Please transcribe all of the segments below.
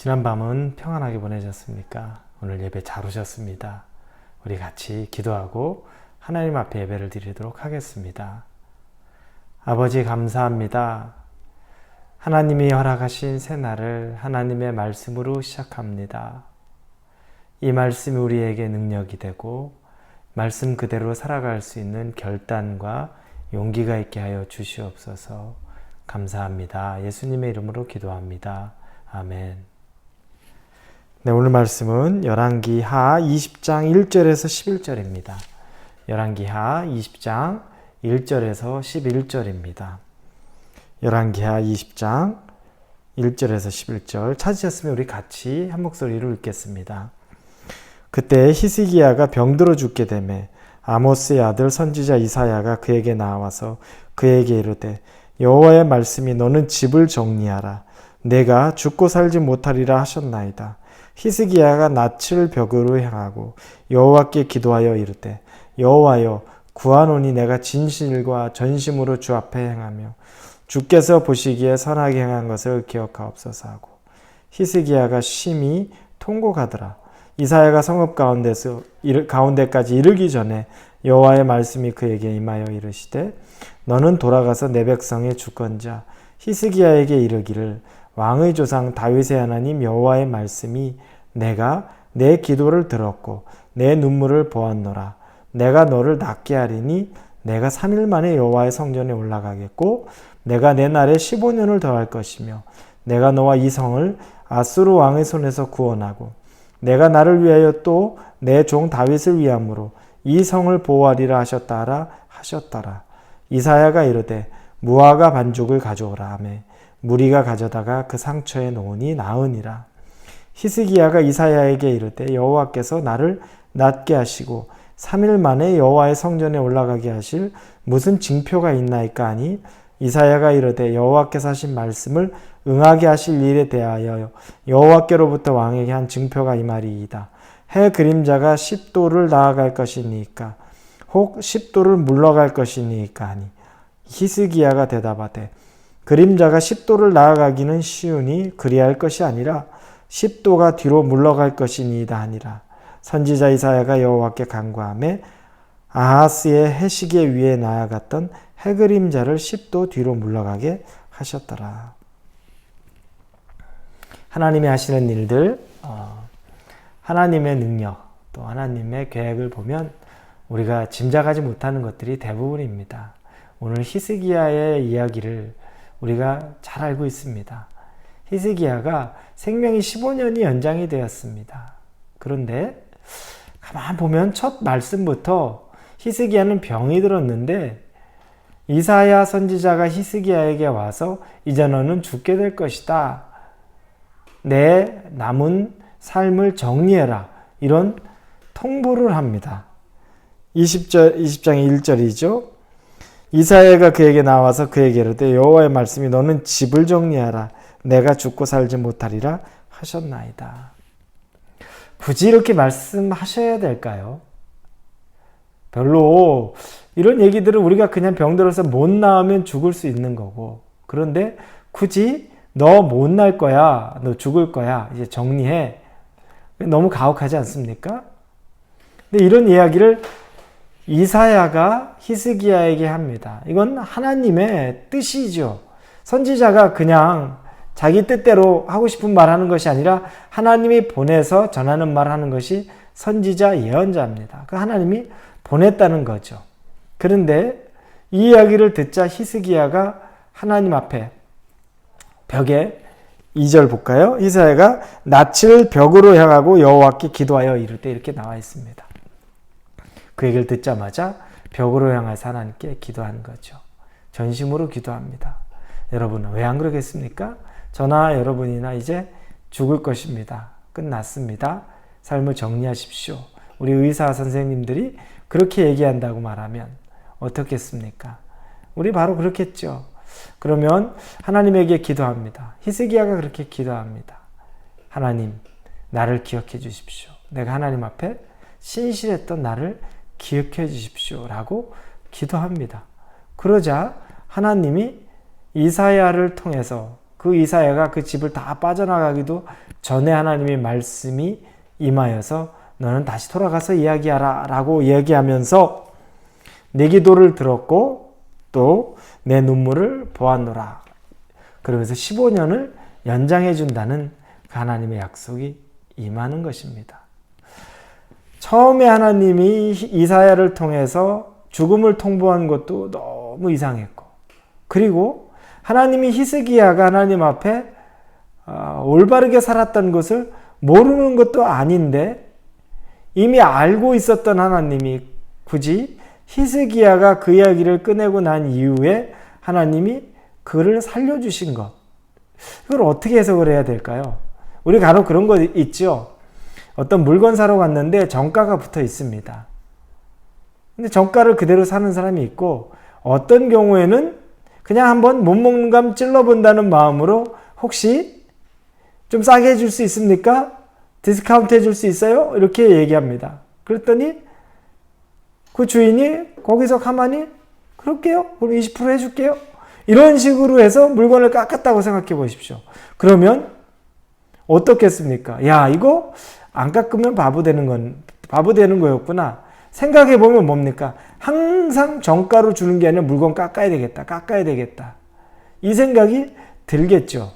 지난 밤은 평안하게 보내셨습니까? 오늘 예배 잘 오셨습니다. 우리 같이 기도하고 하나님 앞에 예배를 드리도록 하겠습니다. 아버지 감사합니다. 하나님이 허락하신 새날을 하나님의 말씀으로 시작합니다. 이 말씀이 우리에게 능력이 되고 말씀 그대로 살아갈 수 있는 결단과 용기가 있게 하여 주시옵소서 감사합니다. 예수님의 이름으로 기도합니다. 아멘. 네, 오늘 말씀은 열왕기 하 20장 1절에서 11절입니다. 열왕기 하 20장 1절에서 11절입니다. 열왕기 하 20장 1절에서 11절 찾으셨으면 우리 같이 한 목소리로 읽겠습니다. 그때 히스기야가 병들어 죽게 되매 아모스의 아들 선지자 이사야가 그에게 나와서 그에게 이르되 여호와의 말씀이 너는 집을 정리하라 내가 죽고 살지 못하리라 하셨나이다. 히스기야가 낯을 벽으로 향하고 여호와께 기도하여 이르되 여호와여 구하노니 내가 진실과 전심으로 주 앞에 행하며 주께서 보시기에 선하게 행한 것을 기억하옵소서 하고 히스기야가 심히 통곡하더라. 이사야가 성읍 가운데서 가운데까지 이르기 전에 여호와의 말씀이 그에게 임하여 이르시되 너는 돌아가서 내 백성의 주권자 히스기야에게 이르기를 왕의 조상 다윗의 하나님 여호와의 말씀이 내가 내 기도를 들었고 내 눈물을 보았노라 내가 너를 낫게 하리니 내가 3일 만에 여호와의 성전에 올라가겠고 내가 내 날에 15년을 더할 것이며 내가 너와 이 성을 아수르 왕의 손에서 구원하고 내가 나를 위하여 또 내 종 다윗을 위함으로 이 성을 보호하리라 하셨다라 하셨더라. 이사야가 이르되 무화과 반죽을 가져오라 하매 무리가 가져다가 그 상처에 놓으니 나으니라. 히스기야가 이사야에게 이르되 여호와께서 나를 낫게 하시고 3일 만에 여호와의 성전에 올라가게 하실 무슨 징표가 있나이까 하니 이사야가 이르되 여호와께서 하신 말씀을 응하게 하실 일에 대하여 여호와께로부터 왕에게 한 증표가 이 말이이다. 해 그림자가 10도를 나아갈 것이니까 혹 10도를 물러갈 것이니까 하니 히스기야가 대답하되 그림자가 10도를 나아가기는 쉬우니 그리할 것이 아니라 10도가 뒤로 물러갈 것이니이다 하니라. 선지자 이사야가 여호와께 간구하며 아하스의 해시계 위에 나아갔던 해그림자를 10도 뒤로 물러가게 하셨더라. 하나님이 하시는 일들, 어, 하나님의 능력, 또 하나님의 계획을 보면 우리가 짐작하지 못하는 것들이 대부분입니다. 오늘 히스기야의 이야기를 우리가 잘 알고 있습니다. 히스기야가 생명이 15년이 연장이 되었습니다. 그런데 가만 보면 첫 말씀부터 히스기야는 병이 들었는데 이사야 선지자가 히스기야에게 와서 이제 너는 죽게 될 것이다. 내 남은 삶을 정리해라. 이런 통보를 합니다. 20절 20장의 1절이죠. 이사야가 그에게 나와서 그에게 이르되 여호와의 말씀이 너는 집을 정리하라. 내가 죽고 살지 못하리라 하셨나이다. 굳이 이렇게 말씀하셔야 될까요? 별로 이런 얘기들은 우리가 그냥 병들어서 못 나으면 죽을 수 있는 거고 그런데 굳이 너 못 날 거야 너 죽을 거야 이제 정리해 너무 가혹하지 않습니까? 근데 이런 이야기를 이사야가 히스기야에게 합니다. 이건 하나님의 뜻이죠. 선지자가 그냥 자기 뜻대로 하고 싶은 말 하는 것이 아니라 하나님이 보내서 전하는 말 하는 것이 선지자 예언자입니다. 그 하나님이 보냈다는 거죠. 그런데 이 이야기를 듣자 히스기야가 하나님 앞에 벽에 2절 볼까요? 이사야가 낯을 벽으로 향하고 여호와께 기도하여 이를 때 이렇게 나와 있습니다. 그 얘기를 듣자마자 벽으로 향해서 하나님께 기도하는 거죠. 전심으로 기도합니다. 여러분 왜안 그러겠습니까? 저나 여러분이나 이제 죽을 것입니다. 끝났습니다. 삶을 정리하십시오. 우리 의사 선생님들이 그렇게 얘기한다고 말하면 어떻겠습니까? 우리 바로 그렇겠죠. 그러면 하나님에게 기도합니다. 히스기야가 그렇게 기도합니다. 하나님, 나를 기억해 주십시오. 내가 하나님 앞에 신실했던 나를 기억해 주십시오. 라고 기도합니다. 그러자 하나님이 이사야를 통해서 그 이사야가 그 집을 다 빠져나가기도 전에 하나님의 말씀이 임하여서 너는 다시 돌아가서 이야기하라 라고 얘기하면서 내 기도를 들었고 또 내 눈물을 보았노라. 그러면서 15년을 연장해 준다는 그 하나님의 약속이 임하는 것입니다. 처음에 하나님이 이사야를 통해서 죽음을 통보한 것도 너무 이상했고 그리고 하나님이 히스기야가 하나님 앞에 아, 올바르게 살았던 것을 모르는 것도 아닌데 이미 알고 있었던 하나님이 굳이 히스기야가 그 이야기를 꺼내고 난 이후에 하나님이 그를 살려주신 것. 이걸 어떻게 해석을 해야 될까요? 우리 간혹 그런 거 있죠. 어떤 물건 사러 갔는데 정가가 붙어 있습니다. 근데 정가를 그대로 사는 사람이 있고 어떤 경우에는 그냥 한번 못 먹는 감 찔러본다는 마음으로 혹시 좀 싸게 해줄 수 있습니까? 디스카운트 해줄 수 있어요? 이렇게 얘기합니다. 그랬더니 그 주인이 거기서 가만히 그럴게요. 그럼 20% 해줄게요. 이런 식으로 해서 물건을 깎았다고 생각해 보십시오. 그러면 어떻겠습니까? 야, 이거 안 깎으면 바보 되는 건, 바보 되는 거였구나. 생각해 보면 뭡니까? 항상 정가로 주는 게 아니라 물건 깎아야 되겠다. 깎아야 되겠다. 이 생각이 들겠죠.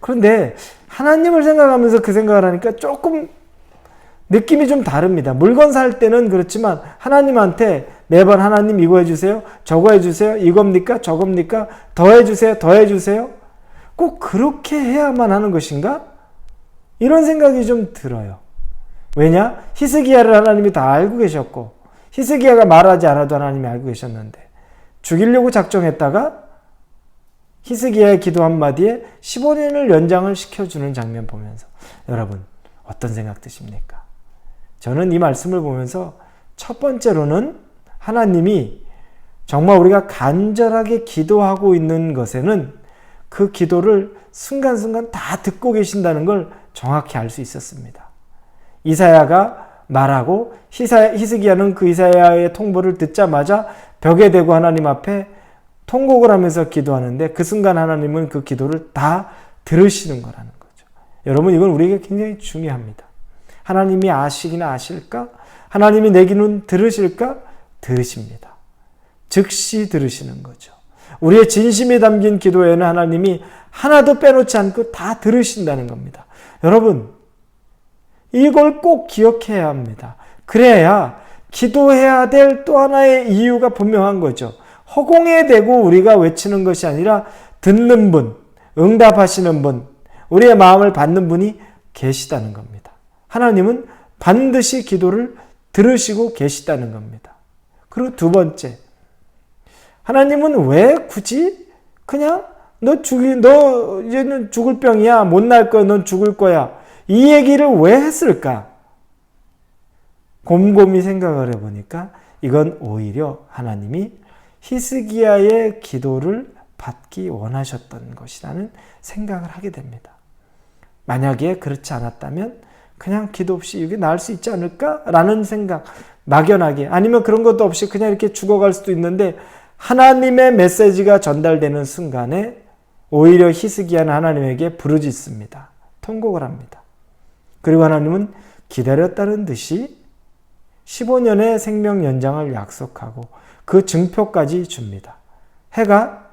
그런데 하나님을 생각하면서 그 생각을 하니까 조금 느낌이 좀 다릅니다. 물건 살 때는 그렇지만 하나님한테 매번 하나님 이거 해주세요. 저거 해주세요. 이겁니까? 저겁니까? 더 해주세요. 더 해주세요. 꼭 그렇게 해야만 하는 것인가? 이런 생각이 좀 들어요. 왜냐? 히스기야를 하나님이 다 알고 계셨고 히스기야가 말하지 않아도 하나님이 알고 계셨는데 죽이려고 작정했다가 히스기야의 기도 한마디에 15년을 연장을 시켜주는 장면 보면서 여러분 어떤 생각 드십니까? 저는 이 말씀을 보면서 첫 번째로는 하나님이 정말 우리가 간절하게 기도하고 있는 것에는 그 기도를 순간순간 다 듣고 계신다는 걸 정확히 알 수 있었습니다. 이사야가 말하고 히스기야는 그 이사야의 통보를 듣자마자 벽에 대고 하나님 앞에 통곡을 하면서 기도하는데 그 순간 하나님은 그 기도를 다 들으시는 거라는 거죠. 여러분 이건 우리에게 굉장히 중요합니다. 하나님이 아시기나 아실까? 하나님이 내 기는 들으실까? 들으십니다. 즉시 들으시는 거죠. 우리의 진심이 담긴 기도에는 하나님이 하나도 빼놓지 않고 다 들으신다는 겁니다. 여러분, 이걸 꼭 기억해야 합니다. 그래야 기도해야 될 또 하나의 이유가 분명한 거죠. 허공에 대고 우리가 외치는 것이 아니라 듣는 분, 응답하시는 분, 우리의 마음을 받는 분이 계시다는 겁니다. 하나님은 반드시 기도를 들으시고 계시다는 겁니다. 그리고 두 번째, 하나님은 왜 굳이 그냥 너 죽이 너 이제는 죽을 병이야 못 날 거야 넌 죽을 거야 이 얘기를 왜 했을까? 곰곰이 생각을 해보니까 이건 오히려 하나님이 히스기야의 기도를 받기 원하셨던 것이라는 생각을 하게 됩니다. 만약에 그렇지 않았다면 그냥 기도 없이 이게 나을 수 있지 않을까라는 생각, 막연하게 아니면 그런 것도 없이 그냥 이렇게 죽어갈 수도 있는데 하나님의 메시지가 전달되는 순간에 오히려 히스기야는 하나님에게 부르짖습니다. 통곡을 합니다. 그리고 하나님은 기다렸다는 듯이 15년의 생명 연장을 약속하고 그 증표까지 줍니다. 해가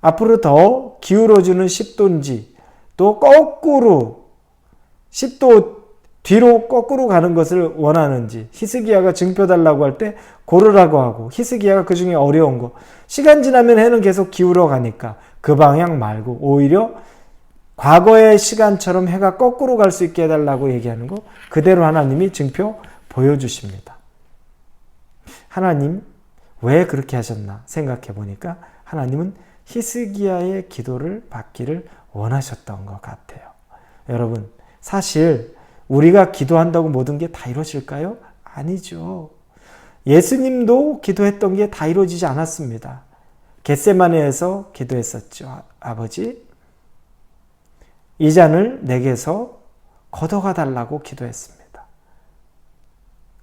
앞으로 더 기울어주는 10도인지 또 거꾸로 10도 뒤로 거꾸로 가는 것을 원하는지 히스기야가 증표 달라고 할 때 고르라고 하고 히스기야가 그 중에 어려운 거 시간 지나면 해는 계속 기울어 가니까 그 방향 말고 오히려 과거의 시간처럼 해가 거꾸로 갈 수 있게 해달라고 얘기하는 거 그대로 하나님이 증표 보여주십니다. 하나님 왜 그렇게 하셨나 생각해 보니까 하나님은 히스기야의 기도를 받기를 원하셨던 것 같아요. 여러분 사실 우리가 기도한다고 모든 게 다 이루어질까요? 아니죠. 예수님도 기도했던 게 다 이루어지지 않았습니다. 겟세마네에서 기도했었죠. 아버지, 이 잔을 내게서 걷어가 달라고 기도했습니다.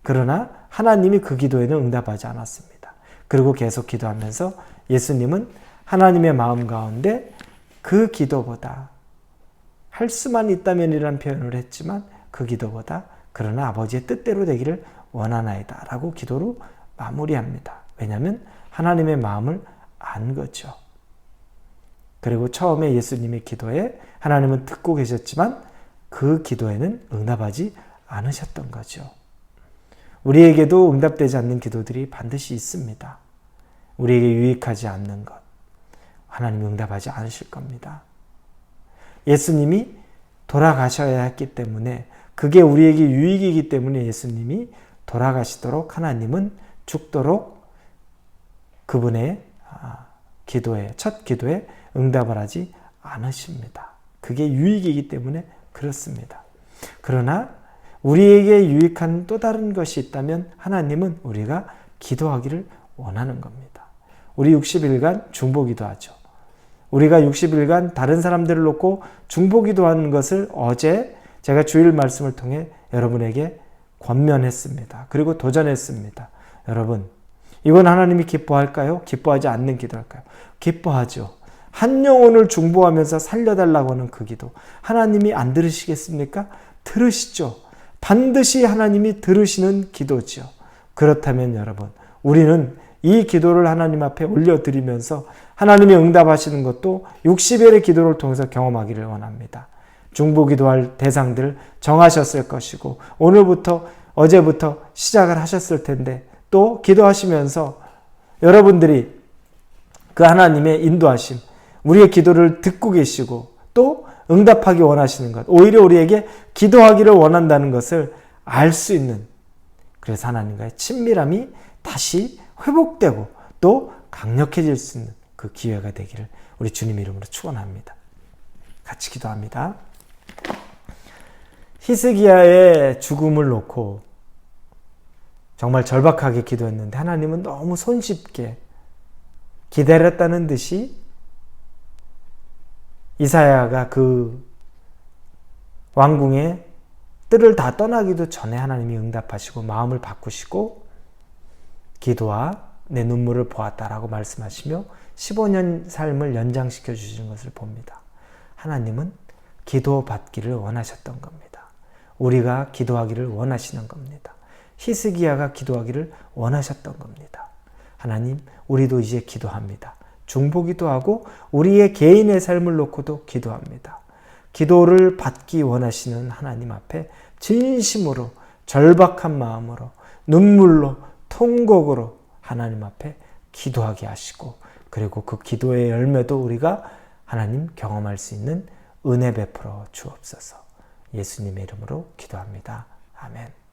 그러나 하나님이 그 기도에는 응답하지 않았습니다. 그리고 계속 기도하면서 예수님은 하나님의 마음 가운데 그 기도보다 할 수만 있다면이라는 표현을 했지만 그 기도보다 그러나 아버지의 뜻대로 되기를 원하나이다 라고 기도로 마무리합니다. 왜냐하면 하나님의 마음을 안 거죠. 그리고 처음에 예수님의 기도에 하나님은 듣고 계셨지만 그 기도에는 응답하지 않으셨던 거죠. 우리에게도 응답되지 않는 기도들이 반드시 있습니다. 우리에게 유익하지 않는 것. 하나님 응답하지 않으실 겁니다. 예수님이 돌아가셔야 했기 때문에 그게 우리에게 유익이기 때문에 예수님이 돌아가시도록 하나님은 죽도록 그분의 아, 기도에 첫 기도에 응답을 하지 않으십니다. 그게 유익이기 때문에 그렇습니다. 그러나 우리에게 유익한 또 다른 것이 있다면 하나님은 우리가 기도하기를 원하는 겁니다. 우리 60일간 중보기도 하죠. 우리가 60일간 다른 사람들을 놓고 중보기도 하는 것을 어제 제가 주일 말씀을 통해 여러분에게 권면했습니다. 그리고 도전했습니다. 여러분, 이건 하나님이 기뻐할까요? 기뻐하지 않는 기도할까요? 기뻐하죠. 한 영혼을 중보하면서 살려달라고 하는 그 기도. 하나님이 안 들으시겠습니까? 들으시죠. 반드시 하나님이 들으시는 기도죠. 그렇다면 여러분, 우리는 이 기도를 하나님 앞에 올려드리면서 하나님이 응답하시는 것도 60일의 기도를 통해서 경험하기를 원합니다. 중보 기도 할 대상들 정하셨을 것이고 오늘부터 어제부터 시작을 하셨을 텐데 또 기도하시면서 여러분들이 그 하나님의 인도하심 우리의 기도를 듣고 계시고 또 응답하기 원하시는 것 오히려 우리에게 기도하기를 원한다는 것을 알 수 있는 그래서 하나님과의 친밀함이 다시 회복되고 또 강력해질 수 있는 그 기회가 되기를 우리 주님 이름으로 축원합니다. 같이 기도합니다. 히스기야의 죽음을 놓고 정말 절박하게 기도했는데 하나님은 너무 손쉽게 기다렸다는 듯이 이사야가 그 왕궁의 뜰을 다 떠나기도 전에 하나님이 응답하시고 마음을 바꾸시고 기도와 내 눈물을 보았다라고 말씀하시며 15년 삶을 연장시켜 주시는 것을 봅니다. 하나님은 기도 받기를 원하셨던 겁니다. 우리가 기도하기를 원하시는 겁니다. 히스기야가 기도하기를 원하셨던 겁니다. 하나님, 우리도 이제 기도합니다. 중보기도 하고 우리의 개인의 삶을 놓고도 기도합니다. 기도를 받기 원하시는 하나님 앞에 진심으로 절박한 마음으로 눈물로 통곡으로 하나님 앞에 기도하게 하시고 그리고 그 기도의 열매도 우리가 하나님 경험할 수 있는 은혜 베풀어 주옵소서. 예수님의 이름으로 기도합니다. 아멘.